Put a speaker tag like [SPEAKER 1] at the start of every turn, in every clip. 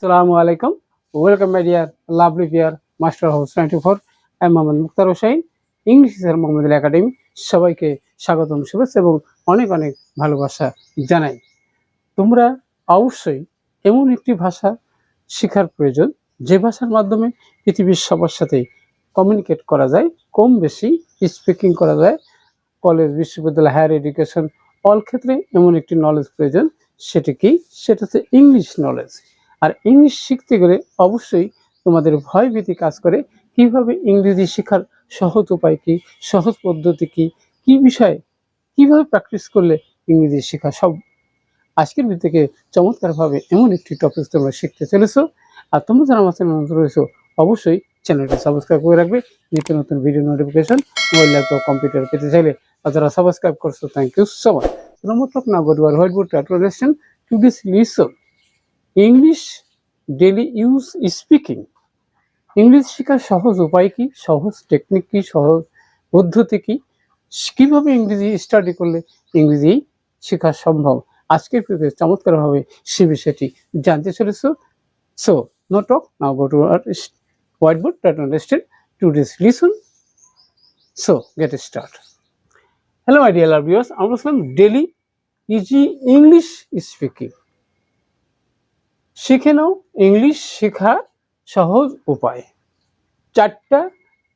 [SPEAKER 1] আসসালামু আলাইকুম। Welcome my dear lovely peer master house twenty four আমি Mohammad Muktar Hossain English sir Mohammad academy সবাইকে স্বাগতম, শুভেচ্ছা এবং অনেক অনেক ভালোবাসা জানাই। তোমরা অবশ্যই এমন একটি ভাষা শেখার প্রয়োজন, যে ভাষার মাধ্যমে পৃথিবীর সবার সাথে কমিউনিকেট করা যায়, কম বেশি স্পিকিং করা যায় কলেজ বিশ্ববিদ্যালয় হায়ার এডুকেশন অল ক্ষেত্রে এমন একটি নলেজ প্রয়োজন, সেটা কি? সেটা হচ্ছে ইংলিশ নলেজ আর ইংলিশ শিখতে গেলে অবশ্যই তোমাদের ভয় ভীতি কাজ করে। কীভাবে ইংরেজি শেখার সহজ উপায় কী, সহজ পদ্ধতি কি কি বিষয়ে কীভাবে প্র্যাকটিস করলে ইংরেজি শেখা সব আজকের থেকে চমৎকারভাবে এমন একটি টপিক তোমরা শিখতে চলেছো। আর তোমরা যারা আমার চ্যানেল নতুন রয়েছো, অবশ্যই চ্যানেলটি সাবস্ক্রাইব করে রাখবে। নিত্য নতুন video notification mobile laptop computer পেতে চাইলে আর যারা সাবস্ক্রাইব করছ থ্যাংক ইউ সো মাচ প্রমোটক না গড়ুয়ার white board to this listen English daily use speaking English শেখার সহজ উপায় কি? সহজ টেকনিক কি? সহজ পদ্ধতি কি? কীভাবে ইংরেজি স্টাডি করলে ইংরেজি শেখা সম্ভব? আজকের ভিডিওতে চমৎকারভাবে সে বিষয়টি জানতে চলেছ। So no talk now go to our white board tight understand to this listen so get start hello dear viewers আমরা বলছিলাম ডেলি ইজি ইংলিশ স্পিকিং শিখে নাও ইংলিশ শেখার সহজ উপায়। চারটা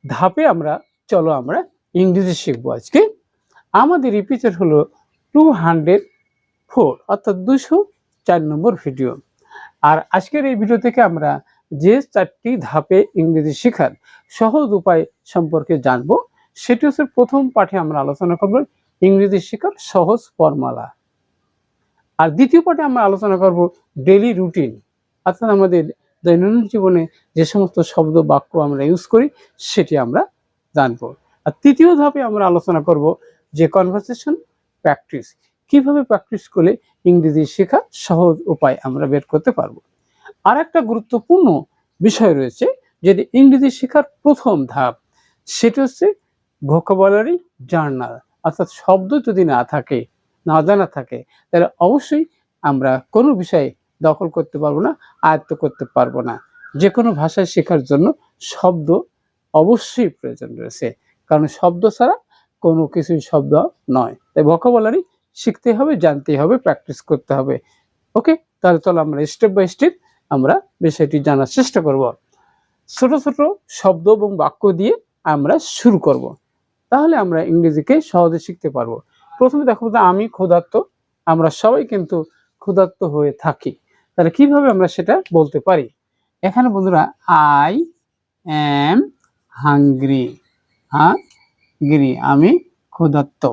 [SPEAKER 1] ধাপে আমরা, চলো আমরা ইংরেজি শিখব আজকে। আমাদের রিপিটার হলো টু হান্ড্রেড ফোর অর্থাৎ দুশো চার নম্বর ভিডিও আর আজকের এই ভিডিও থেকে আমরা যে চারটি ধাপে ইংরেজি শেখার সহজ উপায় সম্পর্কে জানব, সেটি হচ্ছে প্রথম পাঠে আমরা আলোচনা করব ইংরেজি শেখার সহজ ফর্মালা। আর দ্বিতীয় পাঠে আমরা আলোচনা করব ডেলি রুটিন অর্থাৎ আমাদের দৈনন্দিন জীবনে যে সমস্ত শব্দ, বাক্য আমরা ইউজ করি, সেটি আমরা জানব। আর তৃতীয় ধাপে আমরা আলোচনা করব যে কনভারসেশন প্র্যাকটিস কীভাবে প্র্যাকটিস করলে ইংরেজি শেখা সহজ উপায় আমরা বের করতে পারব। আর একটা গুরুত্বপূর্ণ বিষয় রয়েছে যেটি ইংরেজি শেখার প্রথম ধাপ, সেটা হচ্ছে ভোকাবুলারি জার্নাল অর্থাৎ শব্দ যদি না থাকে না জানা থাকে, তাহলে অবশ্যই আমরা কোনো বিষয়ে দখল করতে পারব না, আয়ত্ত করতে পারব না। যে কোনো ভাষায় শেখার জন্য শব্দ অবশ্যই প্রয়োজন রয়েছে, কারণ শব্দ ছাড়া কোনো কিছুই শব্দ নয়। তাই ভোকাবুলারি শিখতে হবে জানতে হবে প্র্যাকটিস করতে হবে। ওকে? তাহলে চলো আমরা স্টেপ বাই স্টেপ আমরা বিষয়টি জানার চেষ্টা করব। ছোট ছোট শব্দ এবং বাক্য দিয়ে আমরা শুরু করব। তাহলে আমরা ইংরেজিকে সহজে শিখতে পারব। প্রথমে দেখো যে আমি ক্ষুধার্ত, আমরা সবাই কিন্তু ক্ষুধার্ত হয়ে থাকি। তাহলে কীভাবে আমরা সেটা বলতে পারি? এখানে বন্ধুরা আই এম হাঙ্গ্রি হাঙ্গ্রি আমি ক্ষুধার্ত।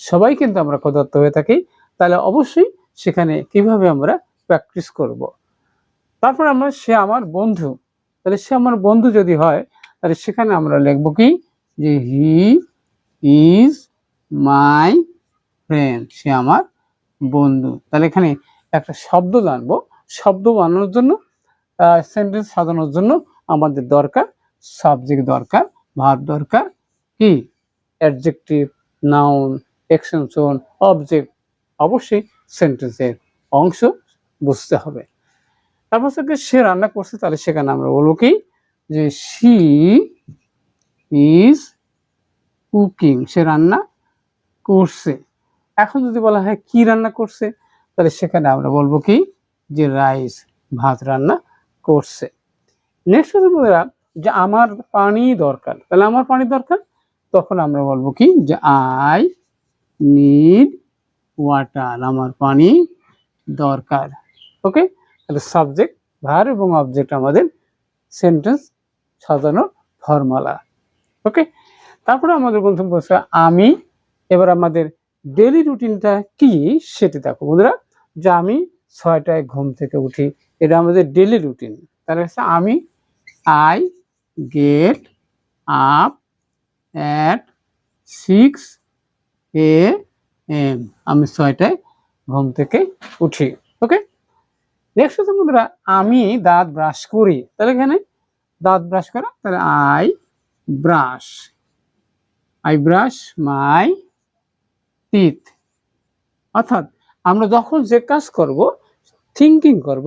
[SPEAKER 1] সবাই কিন্তু আমরা ক্ষুধার্ত হয়ে থাকি, তাহলে অবশ্যই সেখানে কীভাবে আমরা প্র্যাকটিস করব। তারপর আমরা, সে আমার বন্ধু, তাহলে সে আমার বন্ধু যদি হয়, তাহলে সেখানে আমরা লিখব কি? যে হি ইজ মাই ফ্রেন্ড, সে আমার বন্ধু। তাহলে এখানে একটা শব্দ জানব। শব্দ বানানোর জন্য সেন্টেন্স সাজানোর জন্য আমাদের দরকার সাবজেক্ট দরকার ভাব দরকার, কি? অ্যাডজেক্টিভ নাউন এক্সটেনশন অবজেক্ট অবশ্যই সেন্টেন্সের অংশ বুঝতে হবে। তারপর থেকে সে রান্না করছে, তাহলে সেখানে আমরা বলব কি? যে সি ইজ কুকিং সে রান্না করছে। এখন যদি বলা হয় কি রান্না করছে, তাহলে সেখানে আমরা বলব কি? যে রাইস ভাত রান্না করছে। নেক্সট হচ্ছে বন্ধুরা যে আমার পানি দরকার। তাহলে আমার পানি দরকার? তখন আমরা বলব কি? যে আই নিড ওয়াটার আমার পানি দরকার। ওকে তাহলে সাবজেক্ট ভার এবং অবজেক্ট আমাদের সেন্টেন্স সাজানোর ফর্মালা ওকে তারপরে আমাদের বন্ধু বলছে আমি এবার আমাদের ডেলি রুটিনটা কি? সেটি দেখো বন্ধুরা, যে আমি ছয়টায় ঘুম থেকে উঠি, এটা আমাদের ডেলি রুটিন তাহলে হচ্ছে আমি I get up at six A M আমি ছয়টায় ঘুম থেকে উঠি ওকে নেক্সট হচ্ছে বন্ধুরা, আমি দাঁত ব্রাশ করি। তাহলে এখানে দাঁত ব্রাশ করা, তাহলে I brush I brush my teeth অর্থাৎ আমরা যখন যে কাজ করব থিঙ্কিং করব,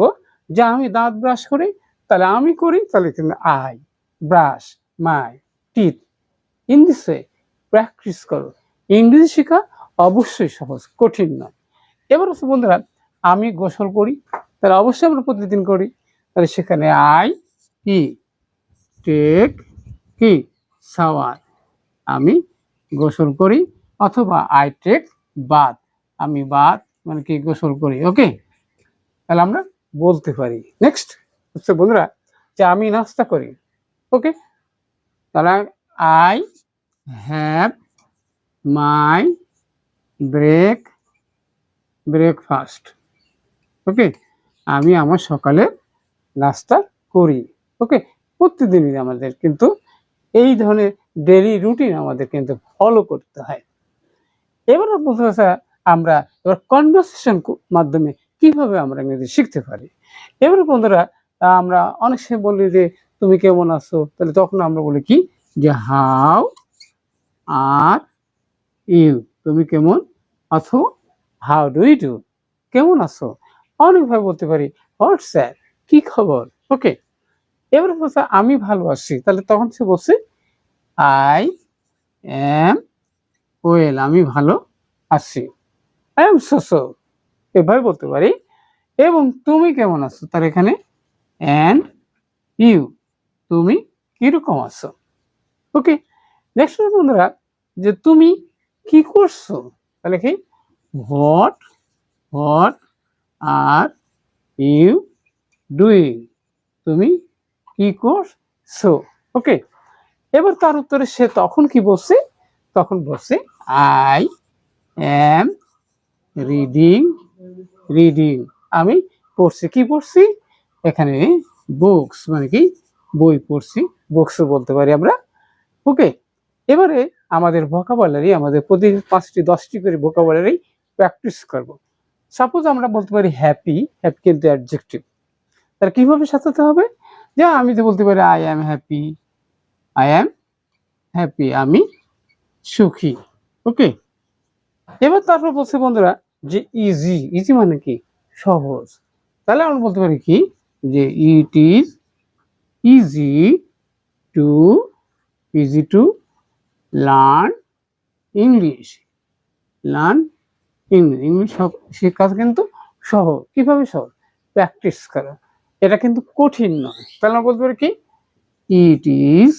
[SPEAKER 1] যে আমি দাঁত ব্রাশ করি, তাহলে আমি করি, তাহলে কিন্তু I brush my teeth in this way practice করো। ইংরেজি শেখা অবশ্যই সহজ, কঠিন নয়। এবার হচ্ছে বন্ধুরা, আমি গোসল করি, তাহলে অবশ্যই আমরা প্রতিদিন করি। তাহলে সেখানে আই ই টেক কি? সাওয়ার আমি গোসল করি অথবা আই টেক বাদ। আমি বাদ মানে কি গোসল করি ওকে তাহলে আমরা বলতে পারি। নেক্সট হচ্ছে বন্ধুরা, যে আমি নাস্তা করি ওকে তাহলে I have my break breakfast okay আমি আমার সকালে নাস্তা করি ওকে প্রতিদিনই আমাদের কিন্তু এই ধরনের ডেলি রুটিন আমাদের কিন্তু ফলো করতে হয়। এবার বলতে আমরা এবার কনভারসেশন মাধ্যমে কীভাবে আমরা ইংরেজি শিখতে পারি? এবার বন্ধুরা, আমরা অনেক সময় বলি যে, তুমি কেমন আছো? তাহলে তখন আমরা বলি কি? যে, হাউ আর ইউ? তুমি কেমন আছো? হাউ ডু ইউ কেমন আছো? অনেকভাবে বলতে পারি হোয়াট স্যার, কি খবর? ওকে, এবার বলছে আমি ভালো আছি। তাহলে তখন সে বলছে, আই এম ওয়েল, আমি ভালো আছি। আই এম সোসো এভাবে বলতে পারি। এবং তুমি কেমন আছো? তার এখানে। অ্যান্ড ইউ তুমি কীরকম আছো? ওকে নেক্সট বন্ধুরা, যে তুমি কি করছ? তাহলে কি what what are you doing তুমি কি করছ? ওকে এবার তার উত্তরে সে তখন কি বলছে? তখন বলছে আই এম রিডিং রিডিং আমি পড়ছি, কি পড়ছি? এখানে বুকস মানে কি? বই পড়ছি বুকস বলতে পারি আমরা। ওকে এবারে আমাদের ভোকাবুলারি আমাদের প্রতি পাঁচটি, দশটি করে ভোকাবুলারি প্র্যাকটিস করব। সাপোজ আমরা বলতে পারি হ্যাপি হ্যাপি কিন্তু অ্যাডজেক্টিভ তার কীভাবে সাজাতে হবে? যে আমি তো বলতে পারি I am happy I am happy আমি সুখী। ওকে এবার তারপর বলছে বন্ধুরা যে ইজি ইজি মানে কি? সহজ। তাহলে আমরা বলতে পারি কি? যে it is easy to easy to learn English learn English English শেখা কিন্তু সহজ। কীভাবে সহজ? প্র্যাকটিস করা। এটা কিন্তু কঠিন নয়। তাহলে আমরা বলতে পারি কি? ইট ইজ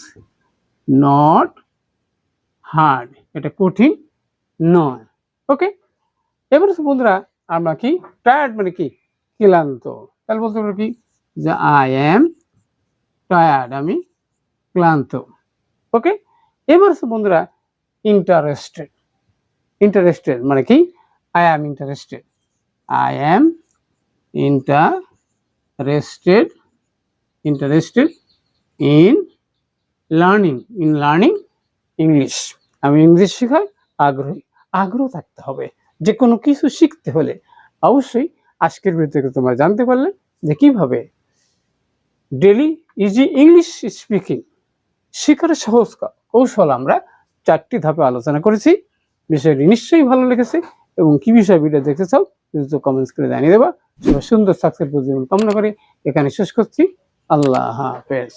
[SPEAKER 1] নট হার্ড এটা কঠিন নয় ওকে এবার বন্ধুরা, আমরা কি? টায়ার্ড মানে কি? ক্লান্ত। তাহলে বলতে পারি কি? যে আই এম টায়ার্ড আমি ক্লান্ত ওকে এবার বন্ধুরা ইন্টারেস্টেড ইন্টারেস্টেড মানে কি? I am interested I am interested interested in learning in learning English আমি ইংলিশ শেখায় আগ্রহী। আগ্রহ থাকতে হবে। যে কোনো কিছু শিখতে হলে অবশ্যই আজকের ভিডিওতে তোমরা জানতে পারলে যে কীভাবে ডেলি ইজি ইংলিশ স্পিকিং শেখার সহজ কৌশল আমরা চারটি ধাপে আলোচনা করেছি। বিষয়টি নিশ্চয়ই ভালো লেগেছে এবং কি বিষয়ে ভিডিও দেখতে চাও দ্রুত কমেন্টস করে জানিয়ে দেবা। সুন্দর সাকসেসফুল জীবন কামনা করে এখানে শেষ করছি। আল্লাহ হাফেজ।